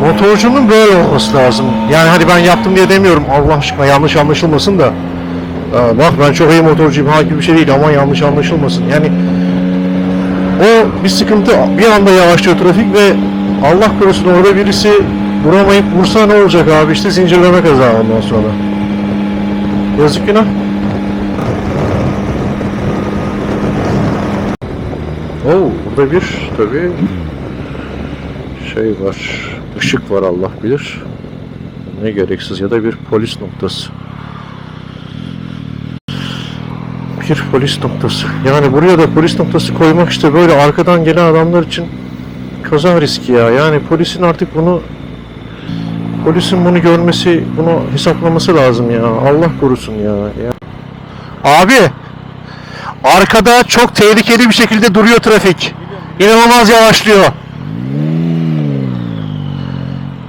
Motorcunun böyle olması lazım. Yani hadi ben yaptım diye demiyorum. Allah aşkına yanlış anlaşılmasın da. Aa, bak ben çok iyi motorcuyum. Ha bir şey değil ama yanlış anlaşılmasın. Yani o bir sıkıntı. Bir anda yavaşlıyor trafik ve Allah korusun orada birisi duramayıp vursa ne olacak abi? İşte zincirleme kaza ondan sonra. Yazık günah. Oo, burada bir tabii şey var. Işık var Allah bilir. Ne gereksiz ya da bir polis noktası. Bir polis noktası. Yani buraya da polis noktası koymak işte böyle arkadan gelen adamlar için kaza riski ya. Yani polisin artık bunu polisin bunu görmesi, bunu hesaplaması lazım ya. Allah korusun ya. ya. Abi arkada çok tehlikeli bir şekilde duruyor trafik. İnanılmaz yavaşlıyor.